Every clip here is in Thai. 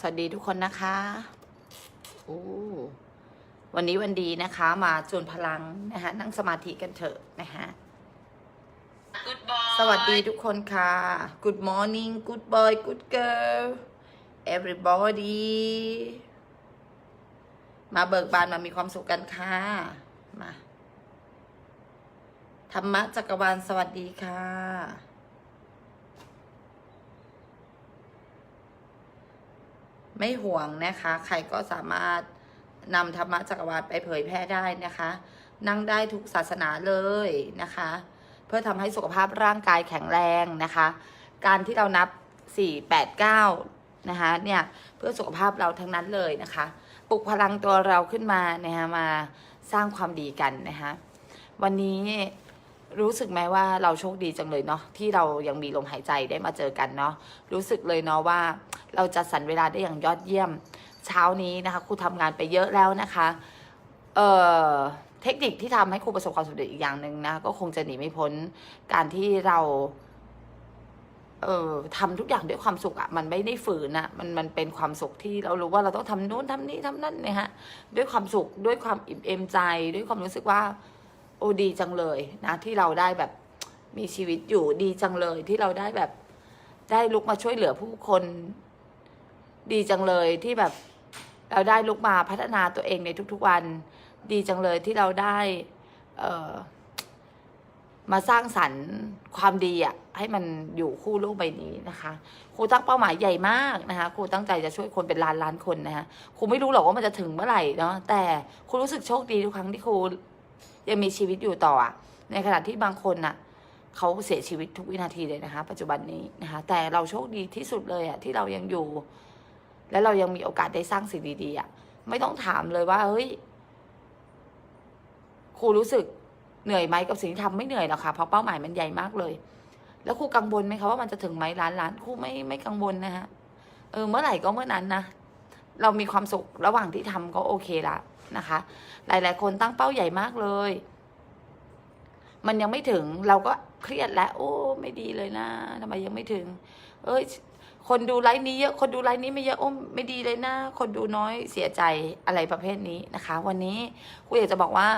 สวัสดีทุกคนนะคะโอ้วันนี้วันดีนะคะ มาจนพลังนะคะนั่งสมาธิกันเถอะนะคะ Good boy สวัสดีทุกคนค่ะ Good morning Good boy Good girl everybody มาเบิกบานมามีความสุขกันค่ะ มาธรรมะจักรวาลสวัสดีค่ะ ไม่ห่วงนะคะ ใครก็สามารถนำธรรมะจักรวาลไปเผยแพร่ได้นะคะ นั่งได้ทุกศาสนาเลยนะคะ เพื่อทำให้สุขภาพร่างกายแข็งแรงนะคะ การที่เรานับ 4 8 9 นะคะเนี่ยเพื่อสุขภาพเราทั้งนั้นเลยนะคะปลุกพลังตัวเราขึ้นมานะคะมาสร้างความดีกันนะคะวันนี้รู้สึกไหมว่าเราโชคดีจังเลยเนาะที่เรายังมีลมหายใจได้มาเจอกันเนาะรู้สึกเลยเนาะว่า เราจะสรรเวลาได้อย่างยอดเยี่ยม เช้านี้นะคะครูทำงานไปเยอะแล้วนะคะ เอ่อเทคนิคที่ทำให้ครูประสบความสำเร็จอีกอย่างหนึ่งนะก็คงจะหนีไม่พ้นการที่เราเอ่อทำทุกอย่างด้วยความสุขอะ่ะมันไม่ได้ฝืนอะมันมันเป็นความสุขที่เรารู้ว่าเราต้องทำนู้นทำนี้ทำนั่นเนี่ยฮะด้วยความสุขด้วยความอิ่มเอมใจ ด้วยความรู้สึกว่า โอ้ดีจังเลยนะที่เราได้แบบมีชีวิตอยู่ดีจังเลยที่เราได้แบบได้ลุกมาช่วยเหลือผู้คน ดีจังเลยที่แบบเราได้ลุกมาพัฒนาตัวเองในทุกๆวัน ดีจังเลยที่เราได้เออมาสร้างสรรค์ความดีอะให้มันอยู่คู่โลกใบนี้นะคะครูตั้งเป้าหมายใหญ่มากนะคะครูตั้งใจจะช่วยคนเป็นล้านล้านคนนะคะครูไม่รู้หรอกว่ามันจะถึงเมื่อไหร่เนาะแต่ครูรู้สึกโชคดีทุกครั้งที่ครูยังมีชีวิตอยู่ต่ออะในขณะที่บางคนน่ะเขาเสียชีวิตทุกวินาทีเลยนะคะ ปัจจุบันนี้นะคะ แต่เราโชคดีที่สุดเลยอะที่เรายังอยู่ และเรายังมีโอกาสได้สร้างสิ่งดีๆอะไม่ต้องถามเลยว่าเฮ้ยครูรู้สึกเหนื่อยไหมกับสิ่งที่ทำไม่เหนื่อยหรอกค่ะเพราะเป้าหมายมันใหญ่มากเลย แล้วครูกังวลไหมคะว่ามันจะถึงไหมล้านล้านครูไม่ไม่กังวลนะฮะเออเมื่อไหร่ก็เมื่อนั้นนะเรามีความสุขระหว่างที่ทำก็โอเคละนะคะ หลาย ๆ คนตั้งเป้าใหญ่มากเลย มันยังไม่ถึงเราก็เครียดแล้ว โอ้ ไม่ดีเลยนะทำไมยังไม่ถึง เอ้ย คนดูไลฟ์นี้เยอะ คนดูไลฟ์นี้ไม่เยอะโอ้ไม่ดีเลยนะ คนดูน้อยเสียใจอะไรประเภทนี้นะคะ วันนี้ครูอยากจะบอกว่า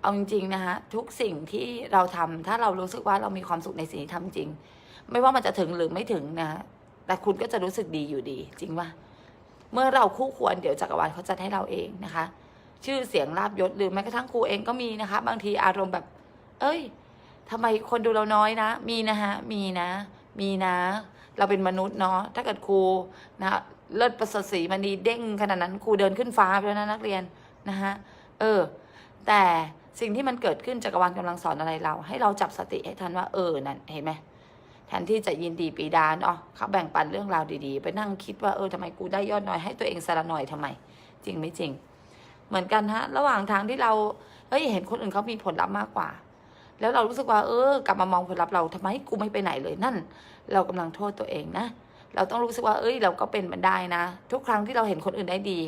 เอาจริงๆนะคะทุกสิ่งที่เราทำถ้าเรารู้สึกว่าเรามีความสุขในสิ่งที่ทำจริง ไม่ว่ามันจะถึงหรือไม่ถึงนะแต่คุณก็จะรู้สึกดีอยู่ดี จริงว่าเมื่อเราคู่ควรเดี๋ยวจักรวาลเขาจัดให้เราเองนะคะ ชื่อเสียงลาบยศหรือแม้กระทั่งครูเองก็มีนะคะ บางทีอารมณ์แบบ เอ้ยทำไมคนดูเราน้อยนะ มีนะคะมีนะ มีนะ เราเป็นมนุษย์เนาะถ้าเกิดครูนะเลิศประเสริฐศรีมันดีเด้งขนาดนั้นครูเดินขึ้นฟ้าไปแล้วนะนักเรียนนะคะเออ แต่สิ่งที่มันเกิดขึ้นจักรวาลกำลังสอนอะไรเรา ให้เราจับสติให้ทันว่าเออนั่นเห็นไหมแทนที่จะยินดีปีดาเนาะเขาแบ่งปันเรื่องราวดีๆ ไปนั่งคิดว่าเออทำไมกูได้ยอดน้อยให้ตัวเองสละหน่อยทำไม จริงไม่จริง เหมือนกันฮะ ระหว่างทางที่เราเฮ้ยเห็นคนอื่นเขามีผลลัพธ์มากกว่า แล้วเรารู้สึกว่า เออกลับมามองผลลัพธ์เราทำไมกูไม่ไปไหนเลยนั่น เรากำลังโทษตัวเองนะ เราต้องรู้สึกว่า เอ้ย เราก็เป็นมันได้นะ ทุกครั้งที่เราเห็นคนอื่นได้ดี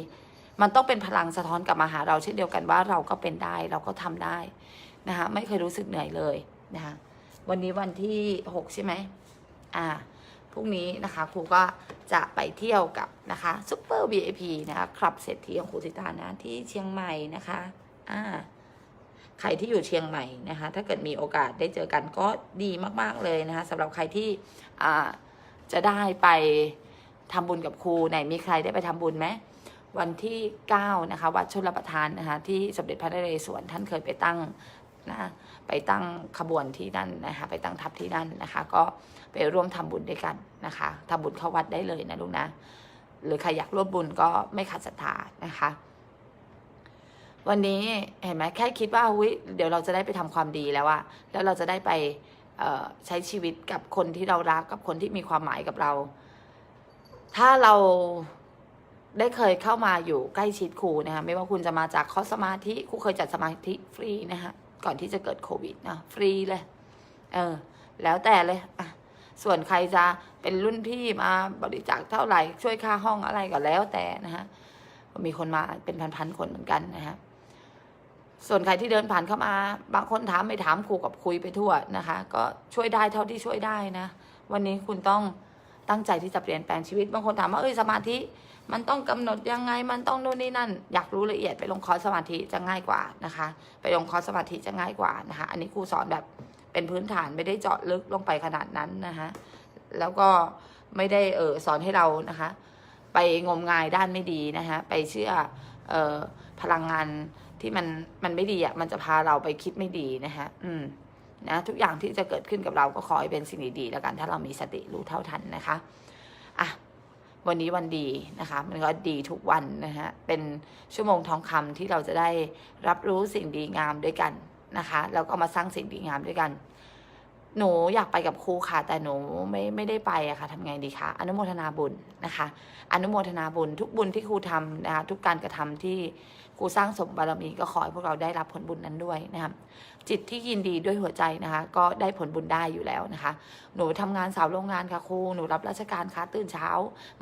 มันต้องเป็นพลังสะท้อนกลับมาหาเราเช่นเดียวกันว่าเราก็เป็นได้ เราก็ทำได้นะคะไม่เคยรู้สึกเหนื่อยเลยนะคะวันนี้วันที่หกใช่ไหมอ่าพรุ่งนี้นะคะครูก็จะไปเที่ยวกับนะคะซูเปอร์ VIP นะคะคลับเศรษฐีของครูสิตานะที่เชียงใหม่นะคะอ่า ใครที่อยู่เชียงใหม่นะคะ ถ้าเกิดมีโอกาสได้เจอกันก็ดีมาก ๆ เลยนะคะสำหรับใครที่จะได้ไปทำบุญกับครูไหนมีใครได้ไปทำบุญไหมวันที่ 9 นะคะ วัดชลประทานนะคะที่สมเด็จพระนเรศวรท่านเคยไปตั้งนะไปตั้งขบวนที่นั่นนะคะ ไปตั้งทัพที่นั่นนะคะ ก็ไปร่วมทำบุญด้วยกันนะคะทำบุญเข้าวัดได้เลยนะลูกนะ หรือใครอยากร่วมบุญก็ไม่ขาดศรัทธานะคะ วันนี้เห็นไหมแค่คิดว่าอุ้ยเดี๋ยวเราจะได้ไปทำความดีแล้วอะแล้วเราจะได้ไปใช้ชีวิตกับคนที่เรารักกับคนที่มีความหมายกับเรา ถ้าเราได้เคยเข้ามาอยู่ใกล้ชิดครูนะคะไม่ว่าคุณจะมาจากคอสสมาธิครูเคยจัดสมาธิฟรีนะคะก่อนที่จะเกิดโควิดนะฟรีเลย เออ แล้วแต่เลยอะส่วนใครจะเป็นรุ่นพี่มาบริจาคเท่าไหร่ช่วยค่าห้องอะไรก็แล้วแต่นะฮะมีคนมาเป็นพันๆคนเหมือนกันนะฮะ ส่วนใครที่เดินผ่านเข้ามา บางคนถามไม่ถามครูกับคุยไปทั่วนะคะ ก็ช่วยได้เท่าที่ช่วยได้นะ วันนี้คุณต้องตั้งใจที่จะเปลี่ยนแปลงชีวิต บางคนถามว่าเอ้ยสมาธิ มันต้องกำหนดยังไง มันต้องโน่นนี่นั่น อยากรู้ละเอียดไปลงคอร์สสมาธิจะง่ายกว่านะคะ ไปลงคอร์สสมาธิจะง่ายกว่านะคะ อันนี้ครูสอนแบบเป็นพื้นฐานไม่ได้เจาะลึกลงไปขนาดนั้นนะคะแล้วก็ไม่ได้เออสอนให้เรานะคะ ไปงมงายด้านไม่ดีนะคะไปเชื่อออพลังงาน ที่มันมันไม่ดีอะมันจะพาเราไปคิดไม่ดีนะคะอืมนะทุกอย่างที่จะเกิดขึ้นกับเราก็ขอให้เป็นสิ่งดีๆแล้วกันถ้าเรามีสติรู้เท่าทันนะคะอะวันนี้วันดีนะคะ มันก็ดีทุกวันนะฮะเป็นชั่วโมงทองคำที่เราจะได้รับรู้สิ่งดีงามด้วยกันนะคะแล้วก็มาสร้างสิ่งดีงามด้วยกัน หนูอยากไปกับครูค่ะ แต่หนูไม่ไม่ได้ไปอะค่ะทำไงดีคะอนุโมทนาบุญนะคะ อนุโมทนาบุญทุกบุญที่ครูทำนะคะทุกการกระทำที่ ครูสร้างสมบารมีก็ขอให้พวกเราได้รับผลบุญนั้นด้วยนะครับจิตที่ยินดีด้วยหัวใจนะคะ ก็ได้ผลบุญได้อยู่แล้วนะคะ หนูทำงานสาวโรงงานค่ะครูหนูรับราชการค่ะตื่นเช้า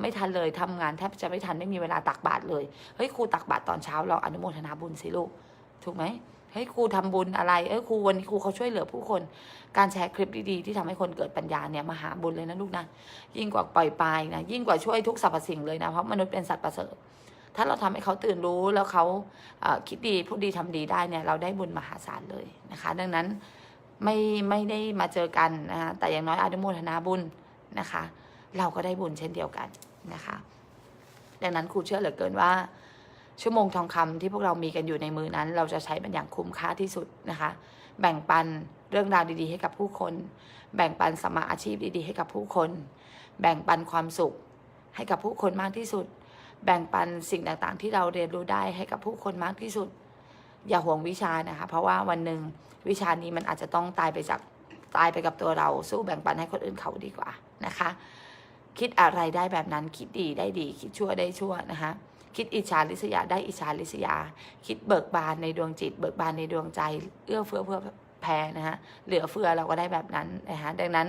ไม่ทันเลยทำงานแทบจะไม่ทันไม่มีเวลาตักบาตรเลยเฮ้ยครูตักบาตรตอนเช้าเราอนุโมทนาบุญสิลูกถูกไหมเฮ้ยครูทำบุญอะไรเอ้ยครูวันนี้ครูเขาช่วยเหลือผู้คน การแชร์คลิปดีๆ ที่ทำให้คนเกิดปัญญาเนี่ยมหาบุญเลยนะลูกนะยิ่งกว่าปล่อยปลายนะยิ่งกว่าช่วยทุกสรรพสิ่งเลยนะเพราะมนุษย์เป็นสัตว์ประเสริฐ ถ้าเราทำให้เขาตื่นรู้แล้วเขาคิดดีพูดดีทำดีได้เนี่ย เราได้บุญมหาศาลเลยนะคะ ดังนั้นไม่ไม่ได้มาเจอกันนะคะแต่อย่างน้อยอนุโมทนาบุญนะคะ เราก็ได้บุญเช่นเดียวกันนะคะ ดังนั้นครูเชื่อเหลือเกินว่า ชั่วโมงทองคำที่พวกเรามีกันอยู่ในมือนั้น เราจะใช้มันอย่างคุ้มค่าที่สุดนะคะ แบ่งปันเรื่องราวดีๆ ให้กับผู้คน แบ่งปันสมาอาชีพดีๆ ให้กับผู้คน แบ่งปันความสุขให้กับผู้คนมากที่สุด แบ่งปันสิ่งต่างๆ ที่เราเรียนรู้ได้ให้กับผู้คนมากที่สุด อย่าห่วงวิชานะคะ เพราะว่าวันหนึ่งวิชานี้มันอาจจะต้องตายไปจากตายไปกับตัวเราสู้แบ่งปันให้คนอื่นเขาดีกว่านะคะ คิดอะไรได้แบบนั้นคิดดีได้ดี คิดชั่วได้ชั่วนะคะคิดอิจฉาริษยาได้อิจฉาริษยา คิดเบิกบานในดวงจิต เบิกบานในดวงใจ เอื้อเฟื้อเพื่อแผ่นะฮะเหลือเฟือเราก็ได้แบบนั้นนะคะดังนั้น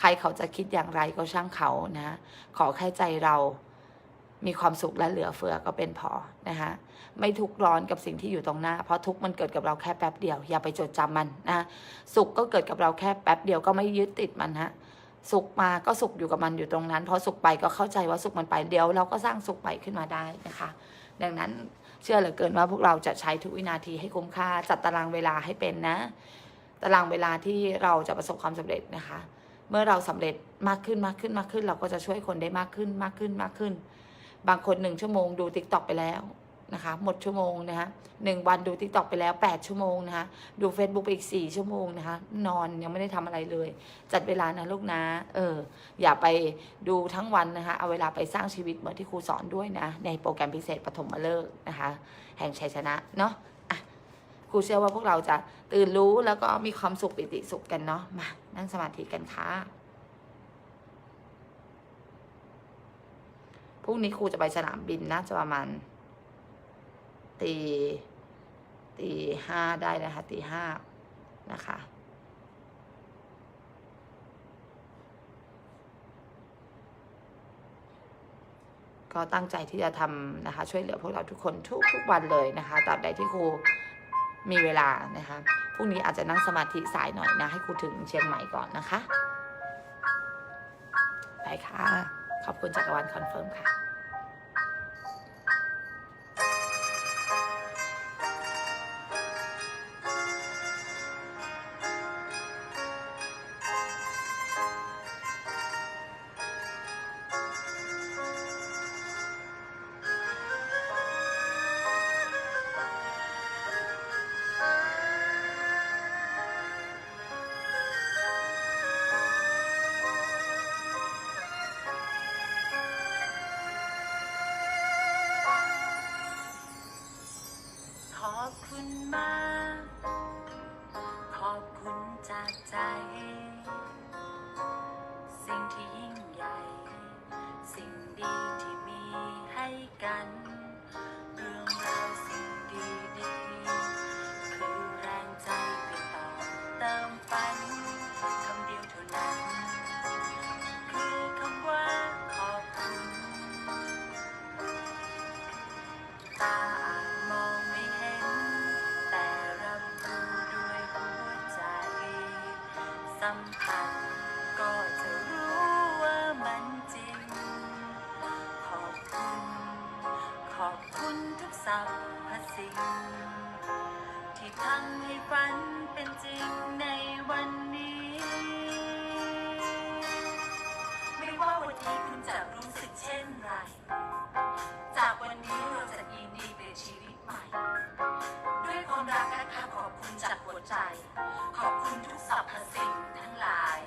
ใครเขาจะคิดอย่างไรก็ช่างเขานะะขอแค่ใจเรา มีความสุขและเหลือเฟือก็เป็นพอนะคะไม่ทุกร้อนกับสิ่งที่อยู่ตรงหน้า เพราะทุกมันเกิดกับเราแค่แป๊บเดียว อย่าไปจดจำมันนะสุขก็เกิดกับเราแค่แป๊บเดียวก็ไม่ยึดติดมันฮะสุขมาก็สุขอยู่กับมันอยู่ตรงนั้นพอสุขไปก็เข้าใจว่าสุขมันไปเดียว เราก็สร้างสุขใหม่ขึ้นมาได้นะคะ ดังนั้นเชื่อเหลือเกินว่าพวกเราจะใช้ทุกวินาทีให้คุ้มค่าจัดตารางเวลาให้เป็นนะ ตารางเวลาที่เราจะประสบความสำเร็จนะคะ เมื่อเราสำเร็จมากขึ้นมากขึ้นมากขึ้น เราก็จะช่วยคนได้มากขึ้นมากขึ้นมากขึ้น บางคนหนึ่งชั่วโมงดูติ๊กต็อกไปแล้วนะคะ หมดชั่วโมงนะคะหนึ่งวันดูติ๊กต็อกไปแล้วแปดชั่วโมงนะคะ ดู Facebook ไปอีกสี่ชั่วโมงนะคะ นอนยังไม่ได้ทำอะไรเลย จัดเวลานะลูกนะ เออ อย่าไปดูทั้งวันนะคะ เอาเวลาไปสร้างชีวิตเหมือนที่ครูสอนด้วยนะ ในโปรแกรมพิเศษปฐมฤกษ์นะคะ แห่งชัยชนะเนาะอะครูเชื่อว่าพวกเราจะตื่นรู้แล้วก็มีความสุขปิติสุขกันเนาะมานั่งสมาธิกันค่ะ พรุ่งนี้ครูจะไปสนามบินนะจะประมาณตีตีห้าได้นะคะตีห้านะคะก็ตั้งใจที่จะทำนะคะ ช่วยเหลือพวกเราทุกคนทุกทุกวันเลยนะคะตราบใดที่ครูมีเวลานะคะพรุ่งนี้อาจจะนั่งสมาธิสายหน่อยนะ ให้ครูถึงเชียงใหม่ก่อนนะคะ ไปค่ะ ขอบคุณจักรวาลคอนเฟิร์มค่ะ one. เช่นไร จากวันนี้เราจะยินดีเป็นชีวิตใหม่ ด้วยความรักนะคะขอบคุณจากหัวใจ ขอบคุณทุกสรรพสิ่งทั้งหลาย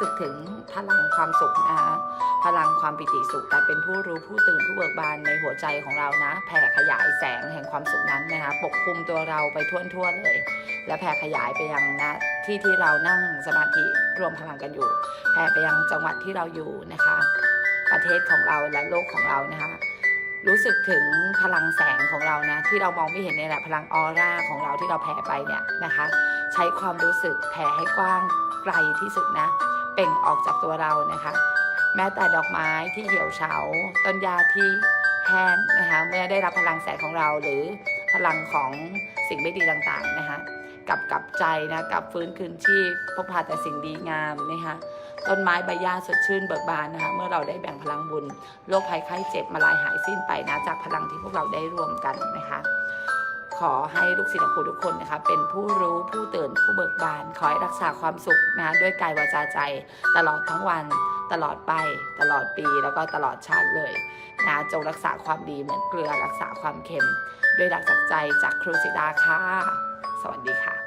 สึกถึงพลังความสุขนะคะพลังความปิติสุขการเป็นผู้รู้ผู้ตื่นผู้เบิกบานในหัวใจของเรานะ แผ่ขยายแสงแห่งความสุขนั้นนะคะปกคลุมตัวเราไปทั่วๆเลย และแผ่ขยายไปยังนะที่ที่เรานั่งสมาธิรวมพลังกันอยู่ แผ่ไปยังจังหวัดที่เราอยู่นะคะ ประเทศของเราและโลกของเรานะคะรู้สึกถึงพลังแสงของเรานะ ที่เรามองไม่เห็นเนี่ยแหละพลังออร่าของเราที่เราแผ่ไปเนี่ยนะคะ ใช้ความรู้สึกแผ่ให้กว้างไกลที่สุดนะ เปล่งออกจากตัวเรานะคะ แม้แต่ดอกไม้ที่เหี่ยวเฉา ต้นหญ้าที่แห้งนะคะเมื่อได้รับพลังแสงของเราหรือพลังของสิ่งไม่ดีต่างๆนะคะกลับกลับใจนะกลับฟื้นคืนชีพพบพาแต่สิ่งดีงามนะคะต้นไม้ใบหญ้าสดชื่นเบิกบานนะคะเมื่อเราได้แบ่งพลังบุญโรคภัยไข้เจ็บมาลายหายสิ้นไปนะจากพลังที่พวกเราได้รวมกันนะคะ ขอให้ลูกศิษย์ของครูทุกคนนะคะเป็นผู้รู้ผู้ตื่นผู้เบิกบาน ขอให้รักษาความสุขนะคะด้วยกายวาจาใจ ตลอดทั้งวัน ตลอดไป ตลอดปีแล้วก็ตลอดชาติเลยนะจงรักษาความดีเหมือนเกลือรักษาความเค็ม ด้วยดักจากใจจากครูสิดาค่ะ สวัสดีค่ะ